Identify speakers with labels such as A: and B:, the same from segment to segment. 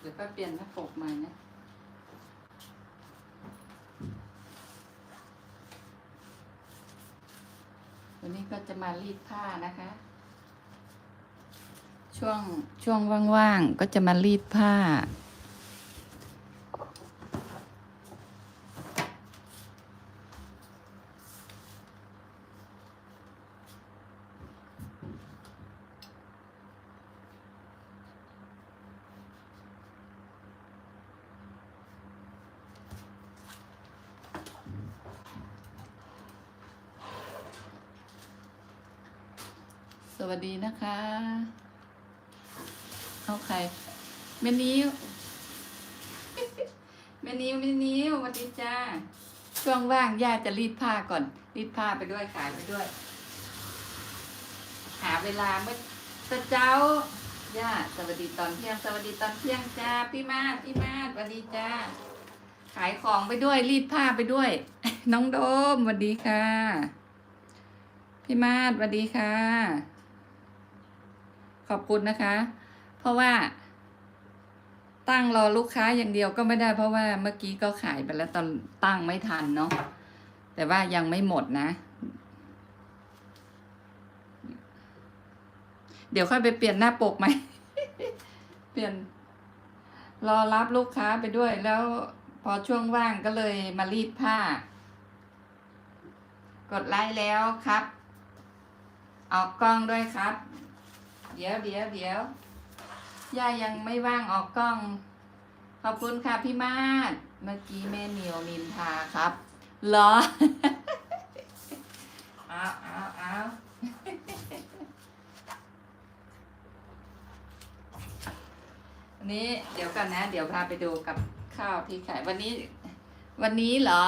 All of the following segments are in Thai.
A: เดี๋ยวก็เปลี่ยนหน้าปกใหม่นะวันนี้ก็จะมารีดผ้านะคะ ช่วงช่วงว่างๆก็จะมารีดผ้า สวัสดีนะคะ เอาใครเมนิวเมนิวเมนิวสวัสดีจ้าช่วงว่างย่าจะรีดผ้าก่อน รีดผ้าไปด้วยขายไปด้วย หาเวลาเมื่อตะเจ้าย่าสวัสดีตอนเที่ยง สวัสดีตอนเที่ยงจ้าพี่มาศพี่มาศสวัสดีจ้าขายของไปด้วย รีดผ้าไปด้วย น้องโดมสวัสดีค่ะ พี่มาศสวัสดีค่ะ ขอบคุณนะคะ เพราะว่าตั้งรอลูกค้าอย่างเดียวก็ไม่ได้ เพราะว่าเมื่อกี้ก็ขายไปแล้วตอนตั้งไม่ทันเนาะแต่ว่ายังไม่หมดนะ เดี๋ยวค่อยไปเปลี่ยนหน้าปกไหม เปลี่ยน รอรับลูกค้าไปด้วย แล้วพอช่วงว่างก็เลยมารีดผ้า กดไลค์แล้วครับ ออกกล้องด้วยครับ เดี๋ยวเดี๋ยวเดี๋ยวย่ายังไม่ว่างออกกล้อง ขอบคุณค่ะพี่มาศเมื่อกี้แม่เหนียวนินทาครับเหรอเอาเอาเอาวันนี้เดี๋ยวกันนะ เดี๋ยวพาไปดูกับข้าวที่ขายวันนี้ วันนี้เหรอ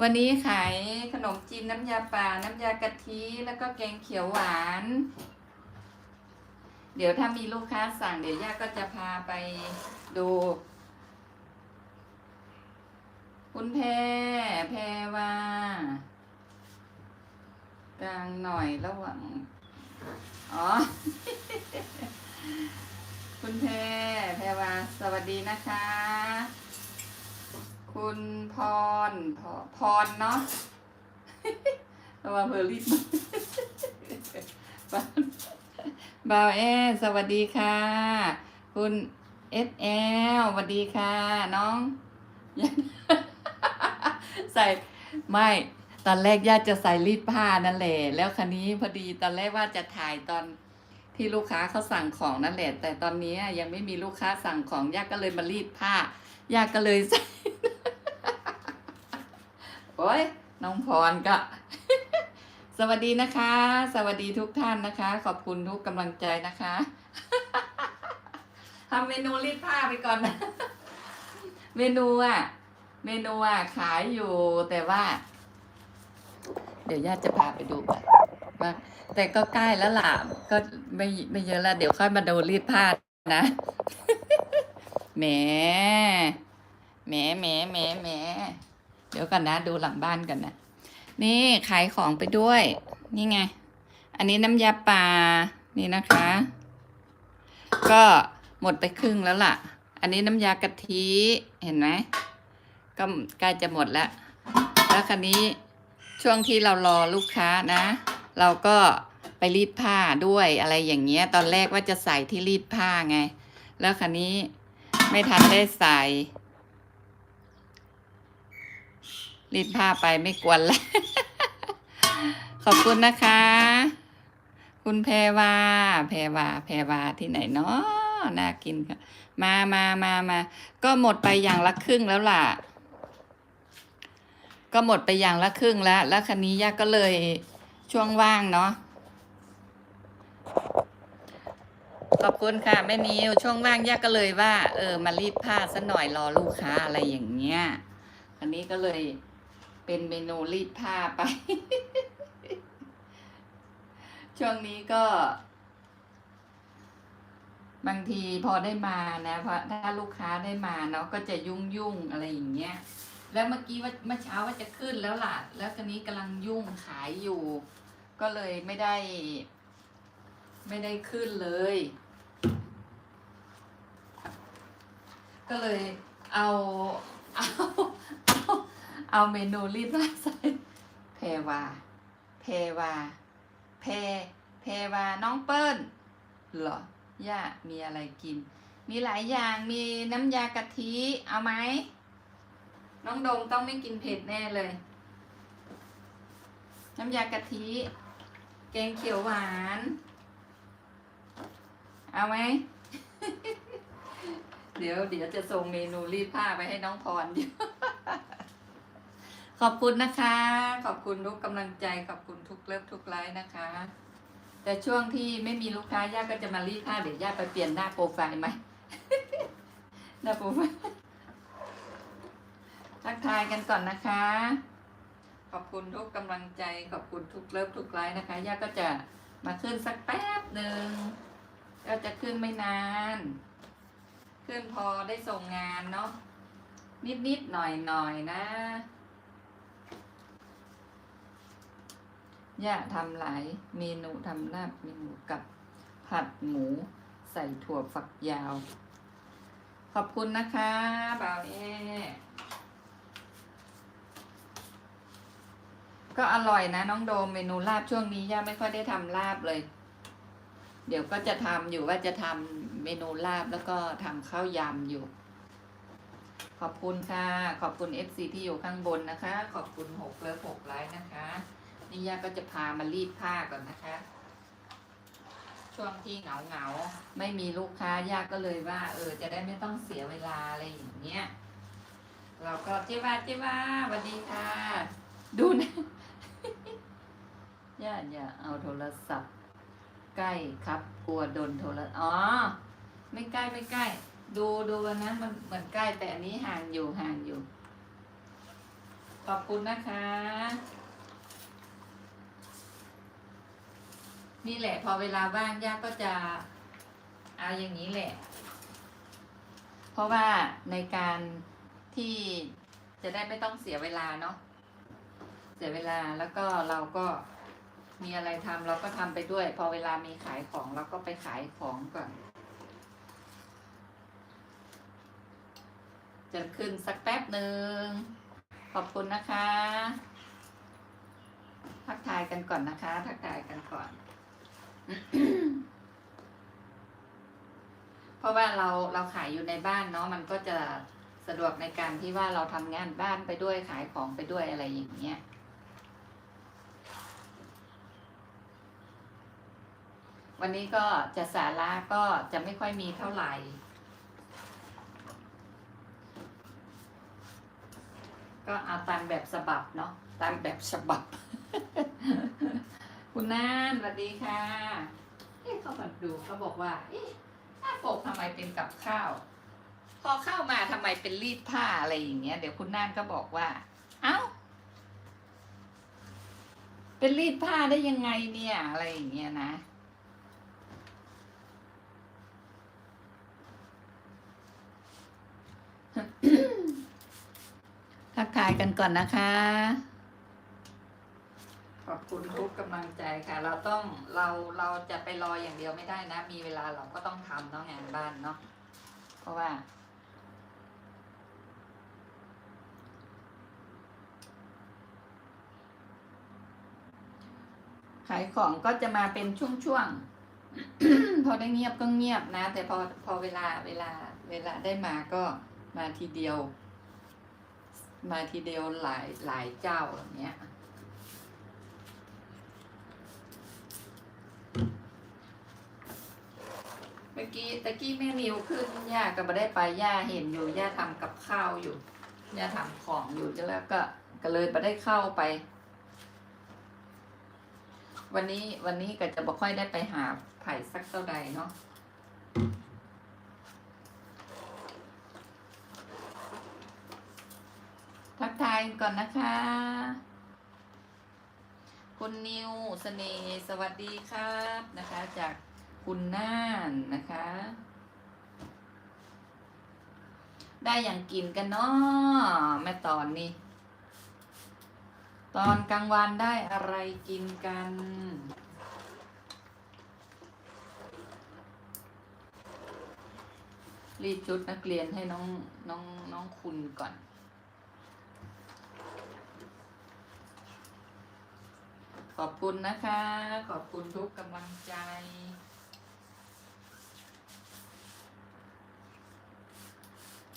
A: วันนี้ขายขนมจีนน้ำยาป่าน้ำยากะทิแล้วก็แกงเขียวหวาน เดี๋ยวถ้ามีลูกค้าสั่งเดี๋ยวย่าก็จะพาไปดู คุณแพรแพรว่ากลางหน่อยระหว่างอ๋อ คุณแพรแพรว่าสวัสดีนะคะ คุณพรพพรเนาะระวังเพอรี บ่าวแอสวัสดีค่ะ คุณเอสแอลสวัสดีค่ะ น้อง ใส่ไม่ตอนแรกญาติจะใส่รีดผ้านั่นแหละแล้วคันนี้พอดีตอนแรกว่าจะถ่ายตอนที่ลูกค้าเขาสั่งของนั่นแหละ แต่ตอนนี้ยังไม่มีลูกค้าสั่งของญาติก็เลยมารีดผ้าญาติก็เลยใส่โอ้ยน้องพรก็ สวัสดีนะคะ สวัสดีทุกท่านนะคะ ขอบคุณทุกกำลังใจนะคะทำเมนูรีดผ้าไปก่อนนะ เมนูอะ เมนูอะขายอยู่แต่ว่า เดี๋ยวญาติจะพาไปดูก่อนว่าแต่ก็ใกล้แล้วล่ะ ก็ไม่ไม่เยอะแล้ว เดี๋ยวค่อยมาดูรีดผ้านะแหมแหมแหมแหมแหมเดี๋ยวกันนะ ดูหลังบ้านกันนะ นี่ขายของไปด้วย นี่ไง อันนี้น้ำยาปลา นี่นะคะ ก็หมดไปครึ่งแล้วล่ะ อันนี้น้ำยากะทิเห็นไหมก็ใกล้จะหมดแล้ว แล้วคันนี้ช่วงที่เรารอลูกค้านะ เราก็ไปรีดผ้าด้วยอะไรอย่างเงี้ย ตอนแรกว่าจะใส่ที่รีดผ้าไง แล้วคันนี้ไม่ทันได้ใส่ รีดผ้าไปไม่กวนแล้วขอบคุณนะคะ คุณแพรวาแพรวาแพรวาที่ไหนเนาะน่ากินค่ะ มามามามาก็หมดไปอย่างละครึ่งแล้วล่ะ ก็หมดไปอย่างละครึ่งแล้ว แล้วคันนี้ย่าก็เลยช่วงว่างเนาะขอบคุณค่ะแม่นิวช่วงว่างย่าก็เลยว่า เออมารีดผ้าซะหน่อยรอลูกค้าอะไรอย่างเงี้ยอันนี้ก็เลย เป็นเมนูรีดผ้าไป ช่วงนี้ก็ บางทีพอได้มานะเพราะถ้าลูกค้าได้มาเนาะก็จะยุ่งยุ่งๆอะไรอย่างเงี้ย แล้วเมื่อกี้ว่าเมื่อเช้าว่าจะขึ้นแล้วล่ะ แล้วตอนนี้กำลังยุ่งขายอยู่ ก็เลยไม่ได้ ไม่ได้ขึ้นเลย ก็เลยเอาเอา เอาเมนูรีดผ้าใส่แพวาแพวาแพรแพวา น้องเปิ้ลเหรอย่ามีอะไรกิน มีหลายอย่าง มีน้ำยากะทิ เอาไหม น้องโดมต้องไม่กินเผ็ดแน่เลย น้ำยากะทิ แกงเขียวหวาน เอาไหม เดี๋ยวเดี๋ยวจะส่งเมนูรีดผ้าไปให้น้องพรอยู่ ขอบคุณนะคะ ขอบคุณทุกกำลังใจ ขอบคุณทุกเลิฟทุกไลค์นะคะ แต่ช่วงที่ไม่มีลูกค้าย่าก็จะมารีดผ้าเดี๋ยวย่าไปเปลี่ยนหน้าโปรไฟล์ไหม หน้าโปรไฟล์ทักทายกันก่อนนะคะ ขอบคุณทุกกำลังใจ ขอบคุณทุกเลิฟทุกไลค์นะคะย่าก็จะมาขึ้นสักแป๊บหนึ่งก็จะขึ้นไม่นาน ขึ้นพอได้ส่งงานเนาะนิดนิดๆหน่อยหน่อยๆนะ ย่าทำหลายเมนูทำลาบเมนูกับผัดหมูใส่ถั่วฝักยาว ขอบคุณนะคะบ่าวเอก็อร่อยนะน้องโดมเมนูลาบช่วงนี้ย่าไม่ค่อยได้ทำลาบเลย เดี๋ยวก็จะทำอยู่ว่าจะทำเมนูลาบแล้วก็ทำข้าวยำอยู่ ขอบคุณค่ะ ขอบคุณ FC ที่อยู่ข้างบนนะคะ ขอบคุณหกเลิฟหกไลค์นะคะ นี่ย่าก็จะพามารีดผ้าก่อนนะคะ ช่วงที่เหงาเหงาไม่มีลูกค้าย่าก็เลยว่า เออ จะได้ไม่ต้องเสียเวลาอะไรอย่างเงี้ย เราก็เจ๊ว่าเจ๊ว่าสวัสดีค่ะ ดูนะย่าอย่าเอาโทรศัพท์ ใกล้ครับ กลัวโดนโทรอ๋อ ไม่ใกล้ไม่ใกล้ ดูดูวันนั้นมันเหมือนใกล้แต่อันนี้ห่างอยู่ห่างอยู่ ขอบคุณนะคะ นี่แหละ พอเวลาว่างย่าก็จะเอาอย่างนี้แหละ เพราะว่าในการที่จะได้ไม่ต้องเสียเวลาเนาะเสียเวลาแล้วก็เราก็มีอะไรทำเราก็ทำไปด้วย พอเวลามีขายของเราก็ไปขายของก่อน จะขึ้นสักแป๊บหนึ่งขอบคุณนะคะ ทักทายกันก่อนนะคะ ทักทายกันก่อน เพราะว่าเราเราขายอยู่ในบ้านเนาะมันก็จะสะดวกในการที่ว่าเราทำงานบ้านไปด้วยขายของไปด้วยอะไรอย่างเงี้ยวันนี้ก็จะสาระก็จะไม่ค่อยมีเท่าไหร่ ก็เอาตามแบบฉบับเนาะตามแบบฉบับ คุณน่านสวัสดีค่ะ เอ๊ะเขามาดูเขาบอกว่า เอ๊ะหน้าปกทำไมเป็นกับข้าว พอเข้ามาทำไมเป็นรีดผ้าอะไรอย่างเงี้ย เดี๋ยวคุณน่านก็บอกว่า เอ้า เป็นรีดผ้าได้ยังไงเนี่ย อะไรอย่างเงี้ยนะ ทักทายกันก่อนนะคะ ขอบคุณทุกกำลังใจค่ะ เราต้องเราเราจะไปรออย่างเดียวไม่ได้นะ มีเวลาเราก็ต้องทำเนาะงานบ้านเนาะเพราะว่า ขายของก็จะมาเป็นช่วงๆพอได้เงียบก็เงียบนะ แต่พอพอเวลาเวลาเวลาได้มาก็มาทีเดียว มาทีเดียวหลายหลายเจ้าอย่างเงี้ย มื่อกี้ตะกี้แม่นิวขึ้นย่าก็ไม่ได้ไปย่าเห็นอยู่ย่าทำกับข้าวอยู่ย่าทำของอยู่จะแล้วก็ก็เลยไม่ได้เข้าไป วันนี้วันนี้ก็จะบ่ค่อยได้ไปหาไผ่สักเท่าใดเนาะทักทายก่อนนะคะ คุณนิวเสน่ห์สวัสดีครับนะคะจาก คุณน่านนะคะ ได้อย่างกินกันเนาะแม่ตอนนี้ตอนกลางวันได้อะไรกินกันรีดชุดนักเรียนให้น้องน้องน้องคุณก่อนขอบคุณนะคะ ขอบคุณทุกกำลังใจ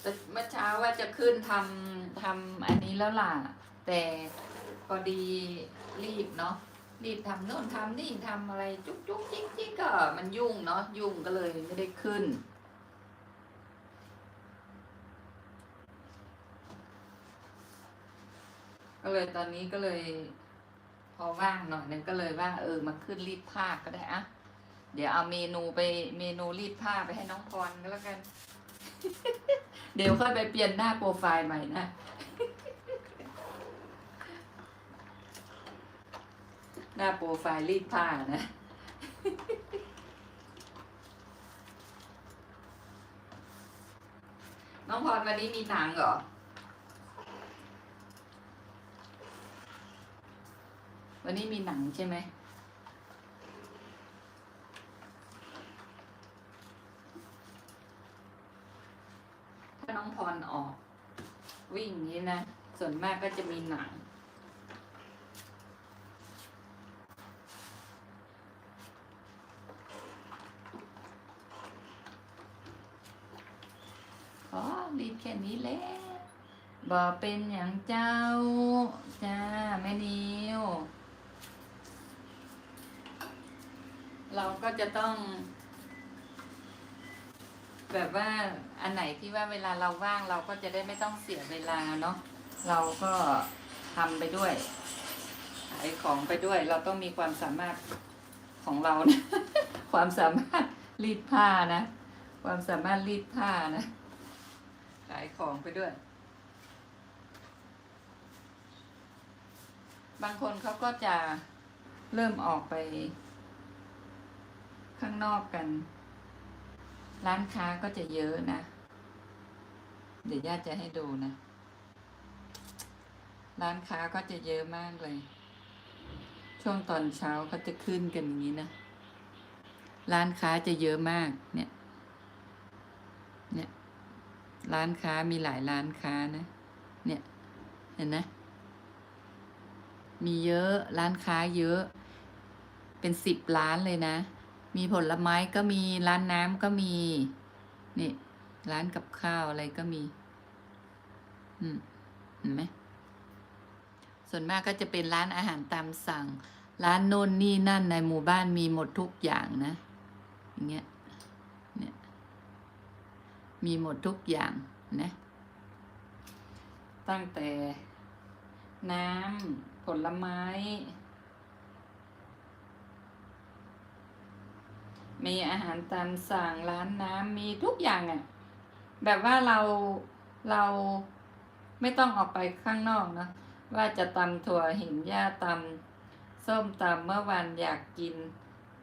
A: แต่เมื่อเช้าว่าจะขึ้นทำทำอันนี้แล้วล่ะ แต่พอดีรีบเนาะรีบทำโน่นทำนี่ทำอะไรจุ๊กจุ๊กจิ๊กจิ๊กก็มันยุ่งเนาะยุ่งก็เลยไม่ได้ขึ้น ก็เลยตอนนี้ก็เลย พอว่างหน่อยนึงก็เลยว่า เออมาขึ้นรีดผ้าก็ได้อะเดี๋ยวเอาเมนูไปเมนูรีดผ้าไปให้น้องพรก็แล้วกัน เดี๋ยวค่อยไปเปลี่ยนหน้าโปรไฟล์ใหม่นะ หน้าโปรไฟล์รีดผ้านะ น้องพรวันนี้มีหนังเหรอวันนี้มีหนังใช่ไหม ถ้าน้ องพรออก วิ่งอย่างนี้นะ ส่วนมากก็จะมีหนัง ขอรีบแค่นี้แหล้วบ่เป็นอย่างเจ้า จ้า แม่นิวเราก็จะต้อง แบบว่าอันไหนที่ว่าเวลาเราว่างเราก็จะได้ไม่ต้องเสียเวลาเนาะเราก็ทำไปด้วยขายของไปด้วย เราต้องมีความสามารถของเรานะความสามารถรีดผ้านะ ความสามารถรีดผ้านะขายของไปด้วย บางคนเขาก็จะเริ่มออกไปข้างนอกกัน ร้านค้าก็จะเยอะนะ เดี๋ยวญาติจะให้ดูนะ ร้านค้าก็จะเยอะมากเลย ช่วงตอนเช้าเขาจะขึ้นกันอย่างนี้นะ ร้านค้าจะเยอะมากเนี่ย เนี่ย ร้านค้ามีหลายร้านค้านะ เนี่ย เห็นนะมีเยอะร้านค้าเยอะ เป็นสิบร้านเลยนะ มีผลไม้ก็มีร้านน้ำก็มี นี่ ร้านกับข้าวอะไรก็มี อืมเห็นไหมส่วนมากก็จะเป็นร้านอาหารตามสั่ง ร้านโน่นนี่นั่นในหมู่บ้านมีหมดทุกอย่างนะอย่างเงี้ยเนี่ยมีหมดทุกอย่างนะตั้งแต่น้ำผลไม้ มีอาหารตามสั่งร้านน้ำมีทุกอย่างอะ่ะแบบว่าเราเราไม่ต้องออกไปข้างนอกนะว่าจะตำถั่วห็นย่าตำส้มตำเมื่อวันอยากกิน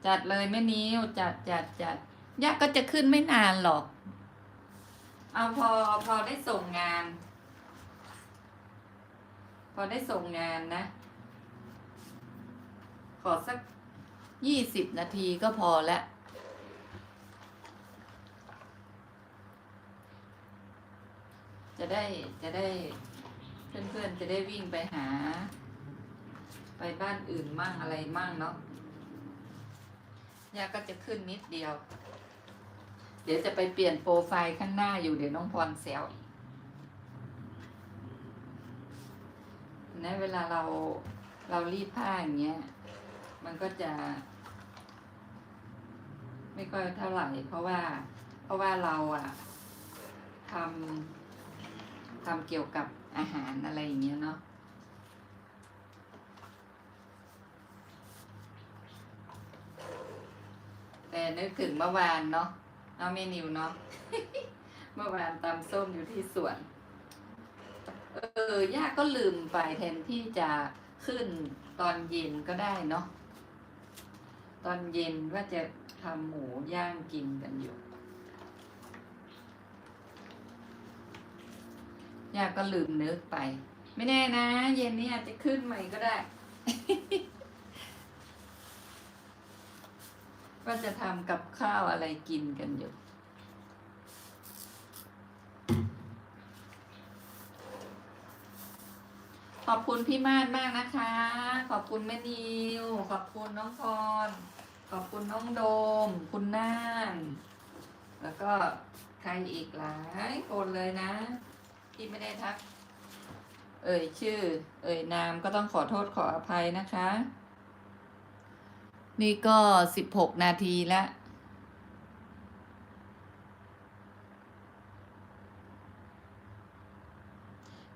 A: จัดเลยแม่นิ้วจัดจัดจัดยาก็จะขึ้นไม่นานหรอก เอาพอพอได้ส่งงาน พอได้ส่งงานนะ ขอสักยี่สิบนาทีก็พอแล้ว จะได้จะได้เพื่อนๆจะได้วิ่งไปหา ไปบ้านอื่นมั่งอะไรมั่งเนาะยาก็จะขึ้นนิดเดียว เดี๋ยวจะไปเปลี่ยนโปรไฟล์ข้างหน้าอยู่เดี๋ยวน้องพรแซวอีกนะเวลาเราเรารีดผ้าอย่างเงี้ย มันก็จะ ไม่ค่อยเท่าไหร่ เพราะว่า เพราะว่าเราอะทำ ทำเกี่ยวกับอาหารอะไรอย่างเงี้ยเนาะแต่นึกถึงเมื่อวานเนาะเนาเมนิวเนาะเมื่อวานตำส้มอยู่ที่สวน เออย่าก็ลืมไปแทนที่จะขึ้นตอนเย็นก็ได้เนาะตอนเย็นว่าจะทำหมูย่างกินกันอยู่ ย่าก็ลืมนึกไป ไม่แน่นะ เย็นนี้อาจจะขึ้นใหม่ก็ได้ว่าจะทำกับข้าวอะไรกินกันอยู่ขอบคุณพี่มาดมากนะคะ ขอบคุณแม่นิว ขอบคุณน้องพร ขอบคุณน้องโดม คุณน่าน แล้วก็ใครอีกหลายคนเลยนะ ที่ไม่ได้ทัก เอ่ยชื่อ เอ่ยนามก็ต้องขอโทษขออภัยนะคะ นี่ก็สิบหกนาทีแล้ว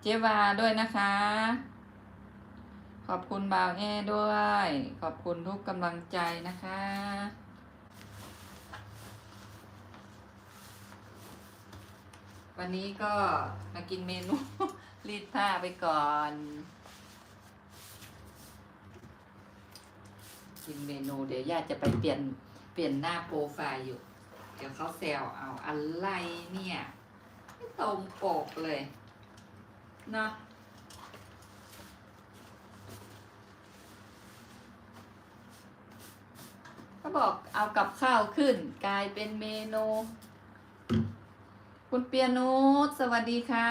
A: เจวาด้วยนะคะ ขอบคุณบาวแอด้วย ขอบคุณทุกกำลังใจนะคะ วันนี้ก็มากินเมนู รีดผ้าไปก่อน กินเมนูเดี๋ยวญาติจะไปเปลี่ยนเปลี่ยนหน้าโปรไฟล์อยู่ เดี๋ยวเขาแซวเอาอะไรเนี่ย ไม่ตรงปกเลยเนาะเขาบอกเอากับข้าวขึ้น กลายเป็นเมนู คุณเปียโนุชสวัสดีค่ะ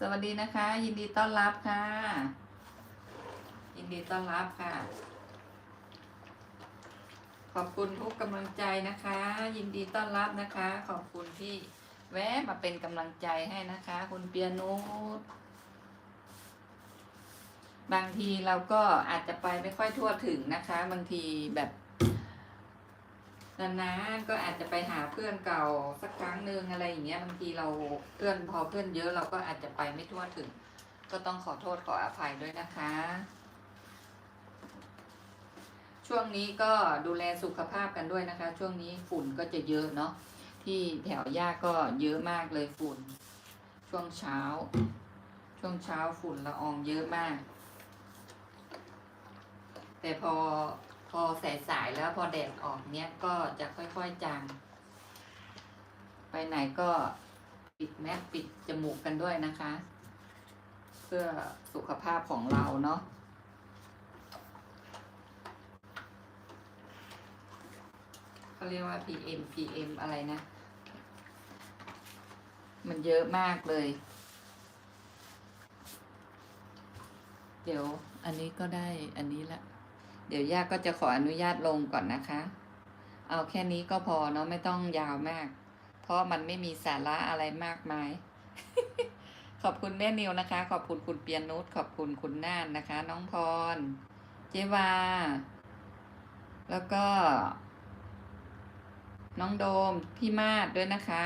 A: สวัสดีนะคะ ยินดีต้อนรับค่ะ ยินดีต้อนรับค่ะ ขอบคุณทุกกำลังใจนะคะ ยินดีต้อนรับนะคะ ขอบคุณที่แวะมาเป็นกำลังใจให้นะคะ คุณเปียโนุชบางทีเราก็อาจจะไปไม่ค่อยทั่วถึงนะคะ บางทีแบบ นานๆก็อาจจะไปหาเพื่อนเก่าสักครั้งหนึ่งอะไรอย่างเงี้ยบางทีเราเพื่อนพอเพื่อนเยอะเราก็อาจจะไปไม่ทั่วถึง ก็ต้องขอโทษขออภัยด้วยนะคะ ช่วงนี้ก็ดูแลสุขภาพกันด้วยนะคะ ช่วงนี้ฝุ่นก็จะเยอะเนาะที่แถวย่าก็เยอะมากเลยฝุ่น ช่วงเช้า ช่วงเช้าฝุ่นละอองเยอะมาก แต่พอ พอสายๆแล้วพอแดดออกเนี้ยก็จะค่อยๆจาง ไปไหนก็ปิดแมสปิดจมูกกันด้วยนะคะ เพื่อสุขภาพของเราเนาะเขาเรียกว่า PM PM อะไรนะ มันเยอะมากเลย เดี๋ยวอันนี้ก็ได้อันนี้ละ เดี๋ยวย่าก็จะขออนุญาตลงก่อนนะคะ เอาแค่นี้ก็พอเนาะไม่ต้องยาวมาก เพราะมันไม่มีสาระอะไรมากมาย ขอบคุณแม่นิวนะคะ ขอบคุณคุณเปียนุชขอบคุณคุณน่านนะคะ น้องพร เจวา แล้วก็ น้องโดม พี่มาดด้วยนะคะ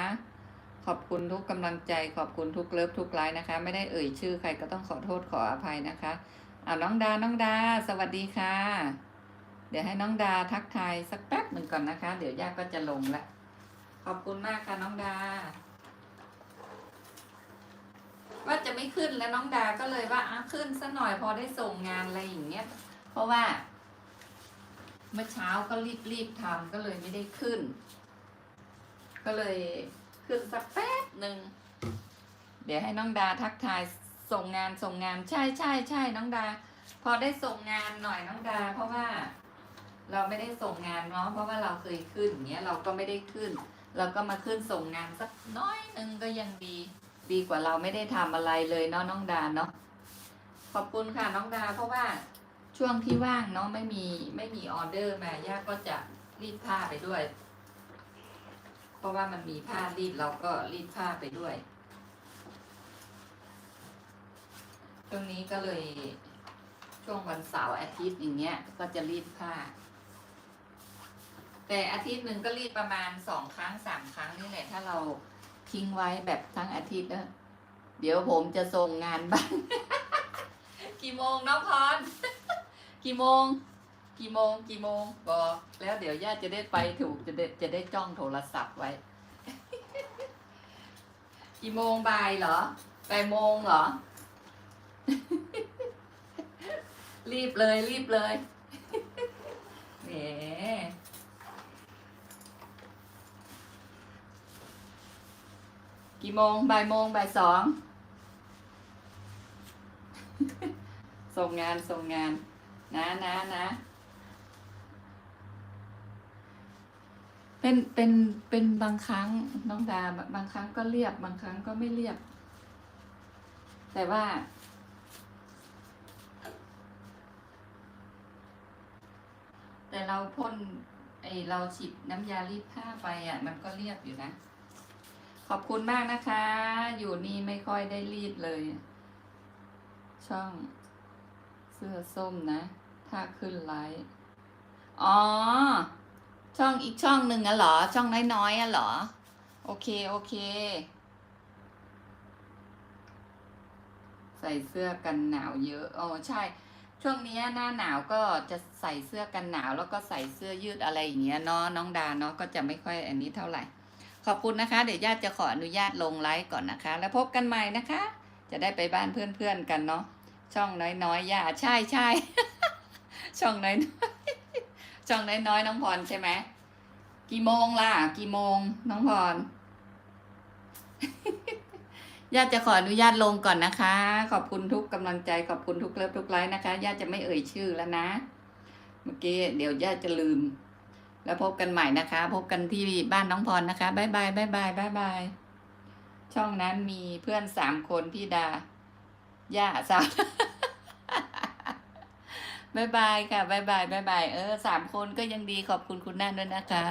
A: ขอบคุณทุกกำลังใจขอบคุณทุกเลิฟทุกไลน์นะคะ ไม่ได้เอ่ยชื่อใครก็ต้องขอโทษขออภัยนะคะ อ่าน้องดา น้องดา สวัสดีค่ะ เดี๋ยวให้น้องดาทักทายสักแป๊บหนึ่งก่อนนะคะ เดี๋ยวย่าก็จะลงละ ขอบคุณมากค่ะน้องดา ว่าจะไม่ขึ้นแล้วน้องดาก็เลยว่าอะขึ้นสักหน่อยพอได้ส่งงานอะไรอย่างเงี้ย เพราะว่า เมื่อเช้าก็รีบรีบๆทำก็เลยไม่ได้ขึ้น ก็เลยขึ้นสักแป๊บหนึ่ง เดี๋ยวให้น้องดาทักทาย ส่งงานส่งงานใช่ใช่ใช่น้องดา พอได้ส่งงานหน่อยน้องดา เพราะว่า เราไม่ได้ส่งงานเนาะเพราะว่าเราเคยขึ้นอย่างเงี้ยเราก็ไม่ได้ขึ้น เราก็มาขึ้นส่งงานสักน้อยหนึ่งก็ยังดีดีกว่าเราไม่ได้ทำอะไรเลยเนาะน้องดาเนาะขอบคุณค่ะน้องดา เพราะว่าช่วงที่ว่างเนาะไม่มีไม่มีออเดอร์มาย่าก็จะรีดผ้าไปด้วย เพราะว่ามันมีผ้ารีดเราก็รีดผ้าไปด้วย ช่วงนี้ก็เลย ช่วงวันเสาร์อาทิตย์อย่างเงี้ย ก็จะรีดผ้า แต่อาทิตย์หนึ่งก็รีดประมาณสองครั้งสามครั้งนี่แหละ ถ้าเราทิ้งไว้แบบทั้งอาทิตย์นะเดี๋ยวผมจะส่งงานบ้างกี่โมงน้องพร กี่โมง กี่โมง กี่โมงบอกแล้วเดี๋ยวญาติจะได้ไปถูกจะได้จะได้จ้องโทรศัพท์ไว้ กี่โมงบ่ายเหรอบ่ายโมงเหรอ รีบเลยรีบเลยนี่กี่โมงบ่ายโมงบ่ายสอง ส่งงานส่งงาน นะนะนะ เป็นเป็นเป็นบางครั้งน้องดาบางครั้งก็เรียบบางครั้งก็ไม่เรียบ แต่ว่า แต่เราพ่นไอเราฉีดน้ำยารีดผ้าไปอะ มันก็เรียบอยู่นะ ขอบคุณมากนะคะ อยู่นี่ไม่ค่อยได้รีดเลย ช่องเสื้อส้มนะ ถ้าขึ้นไลฟ์อ๋อ ช่องอีกช่องหนึ่งอะเหรอ ช่องน้อยๆอะเหรอ โอเค โอเค ใส่เสื้อกันหนาวเยอะ อ๋อ ใช่ ช่วงนี้หน้าหนาวก็จะใส่เสื้อกันหนาวแล้วก็ใส่เสื้อยืดอะไรอย่างเงี้ยเนาะน้องดาเนาะก็จะไม่ค่อยอันนี้เท่าไหร่ ขอบคุณนะคะ เดี๋ยวญาติจะขออนุญาตลงไลฟ์ก่อนนะคะ แล้วพบกันใหม่นะคะ จะได้ไปบ้านเพื่อนๆกันเนาะช่องน้อยๆย่าใช่ใช่ช่องน้อยๆช่องน้อยๆน้องพรใช่ไหมกี่โมงล่ะ กี่โมงน้องพร ญาติจะขออนุญาตลงก่อนนะคะ ขอบคุณทุกกำลังใจขอบคุณทุกเลิฟทุกไลฟ์นะคะญาติจะไม่เอ่ยชื่อแล้วนะ เมื่อกี้เดี๋ยวญาติจะลืม แล้วพบกันใหม่นะคะ พบกันที่บ้านน้องพรนะคะบายบายบายบายบายบายช่องนั้นมีเพื่อนสามคนพี่ดาย่าสามบายบายค่ะบายบายบายบายเออสามคนก็ยังดีขอบคุณคุณนั่นด้วยนะคะ